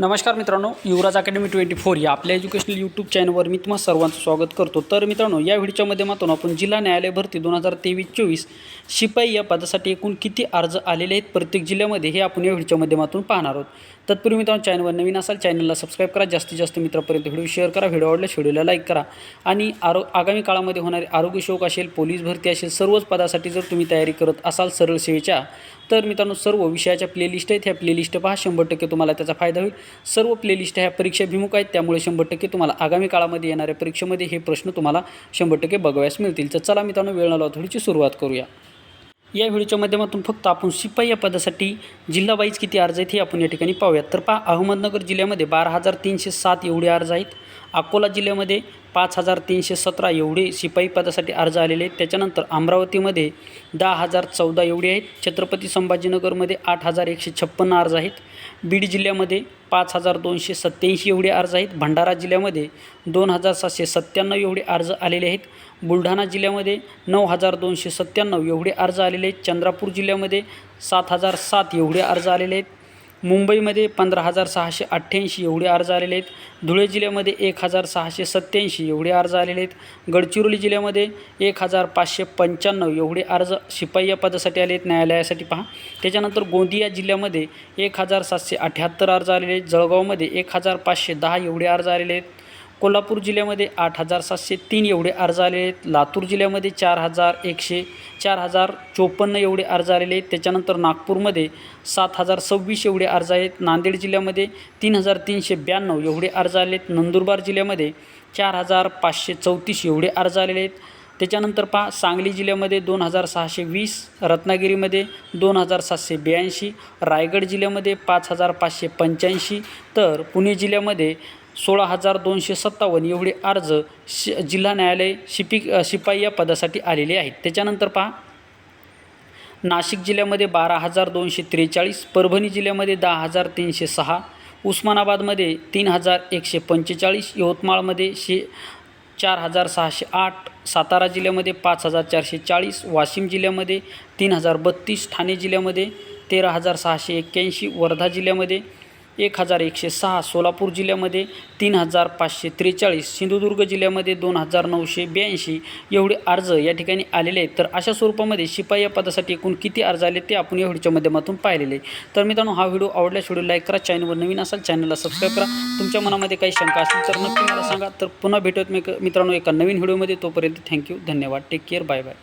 नमस्कार मित्रांनो युवराज academy twenty four या आपल्या एज्युकेशनल यूट्यूब चॅनलवर मी तुम्हाला सर्वांचं स्वागत करतो. तर मित्रांनो या व्हिडिओच्या माध्यमातून आपण जिल्हा न्यायालय भरती दोन हजार तेवीस चोवीस शिपाई या पदासाठी एकूण किती अर्ज आलेले आहेत प्रत्येक जिल्ह्यामध्ये हे आपण या व्हिडिओच्या माध्यमातून पाहणार आहोत. तत्पूर्वी मित्रांनो चॅनलवर नवीन असाल चॅनलला सबस्क्राईब करा. जास्तीत जास्त मित्रापर्यंत व्हिडिओ शेअर करा. व्हिडिओ आवडल्यास व्हिडिओला लाईक करा. आणि आरो आगामी काळामध्ये होणारे आरोग्य शोक असेल पोलीस भरती असेल सर्वच पदासाठी जर तुम्ही तयारी करत असाल सरळ सेवेच्या तर मित्रांनो सर्व विषयाच्या प्लेलिस्ट आहेत. ह्या प्लेलिस्ट पहा. शंभर टक्के तुम्हाला त्याचा फायदा होईल. सर्व प्लेलिस्ट ह्या परीक्षाभिमुख आहेत. त्यामुळे शंभर टक्के तुम्हाला आगामी काळामध्ये येणाऱ्या परीक्षेमध्ये हे प्रश्न तुम्हाला शंभर टक्के बघाव्यास मिळतील. तर चला मित्रांनो वेळ न थोडीची सुरुवात करूया. या व्हिडिओच्या माध्यमातून फक्त आपण शिपाई या पदासाठी जिल्हावाईज किती अर्ज आहेत हे आपण या ठिकाणी पाहूयात. तर पहा अहमदनगर जिल्ह्यामध्ये बारा हजार तीनशे सात एवढे अर्ज आहेत. अकोला जिल्ह्यामध्ये पाच हजार तीनशे सतरा एवढे शिपाई पदासाठी अर्ज आलेले आहेत. त्याच्यानंतर अमरावतीमध्ये दहा हजार चौदा एवढे आहेत. छत्रपती संभाजीनगरमध्ये आठ हजार एकशे छप्पन्न अर्ज आहेत. बीड जिल्ह्यामध्ये पाच हजार दोनशे सत्त्याऐंशी एवढे अर्ज आहेत. भंडारा जिल्ह्यामध्ये दोन हजार सातशे सत्त्याण्णव एवढे अर्ज आलेले आहेत. बुलढाणा जिल्ह्यामध्ये नऊ हजार दोनशे सत्त्याण्णव एवढे अर्ज आलेले आहेत. चंद्रपूर जिल्ह्यामध्ये सात हजार सात एवढे अर्ज आलेले आहेत. मुंबईमध्ये पंधरा हजार सहाशे अठ्ठ्याऐंशी एवढे अर्ज आलेले आहेत. धुळे जिल्ह्यामध्ये एक हजार सहाशे सत्त्याऐंशी एवढे अर्ज आलेले आहेत. गडचिरोली जिल्ह्यामध्ये एक हजार पाचशे पंच्याण्णव एवढे अर्ज शिपाई या पदासाठी आले आहेत. न्यायालयासाठी पहा. त्याच्यानंतर गोंदिया जिल्ह्यामध्ये एक हजार सातशे अठ्ठ्याहत्तर अर्ज आलेले आहेत. जळगावमध्ये एक हजार पाचशे दहा एवढे अर्ज आलेले आहेत. कोल्हापूर जिल्ह्यामध्ये आठ हजार सातशे तीन एवढे अर्ज आलेले आहेत. लातूर जिल्ह्यामध्ये चार हजार एकशे चार हजार चोपन्न एवढे अर्ज आलेले आहेत. त्याच्यानंतर नागपूरमध्ये सात हजार सव्वीस एवढे अर्ज आहेत. नांदेड जिल्ह्यामध्ये तीन हजार तीनशे ब्याण्णव एवढे अर्ज आले आहेत. नंदुरबार जिल्ह्यामध्ये चार हजार पाचशे चौतीस एवढे अर्ज आलेले आहेत. त्याच्यानंतर पहा सांगली जिल्ह्यामध्ये दोन हजार सहाशे वीस रत्नागिरीमध्ये दोन हजार सातशे ब्याऐंशी रायगड जिल्ह्यामध्ये पाच हजार पाचशे पंच्याऐंशी तर पुणे जिल्ह्यामध्ये सोळा हजार दोनशे सत्तावन्न एवढे अर्ज शि जिल्हा न्यायालय शिपी शिपाई या पदासाठी आलेले आहेत. त्याच्यानंतर पहा. नाशिक जिल्ह्यामध्ये बारा हजार दोनशे त्रेचाळीस परभणी जिल्ह्यामध्ये दहा हजार तीनशे सहा उस्मानाबादमध्ये तीन हजार एकशे पंचेचाळीस यवतमाळमध्ये शे चार हजार सहाशे आठ सातारा जिल्ह्यामध्ये पाच हजार चारशे चाळीस वाशिम जिल्ह्यामध्ये तीन हजार बत्तीस ठाणे जिल्ह्यामध्ये तेरा हजार सहाशे एक्क्याऐंशी वर्धा जिल्ह्यामध्ये एक हजार एकशे सहा सोलापूर जिल्ह्यामध्ये तीन हजार पाचशे त्रेचाळीस सिंधुदुर्ग जिल्ह्यामध्ये दोन हजार नऊशे ब्याऐंशी एवढे अर्ज या ठिकाणी आलेले आहेत. तर अशा स्वरूपामध्ये शिपाई या पदासाठी एकूण किती अर्ज आले ते आपण या व्हिडिओच्या माध्यमातून पाहिलेले आहे. तर मित्रांनो हा व्हिडिओ आवडल्यास व्हिडिओ लाईक करा चॅनलवर नवीन असाल चॅनलला सबस्क्राईब करा. तुमच्या मनामध्ये काही शंका असतील तर नक्की मला सांगा. तर पुन्हा भेटत मी मित्रांनो एका नवीन व्हिडिओमध्ये. तोपर्यंत थँक्यू धन्यवाद. Take care bye bye.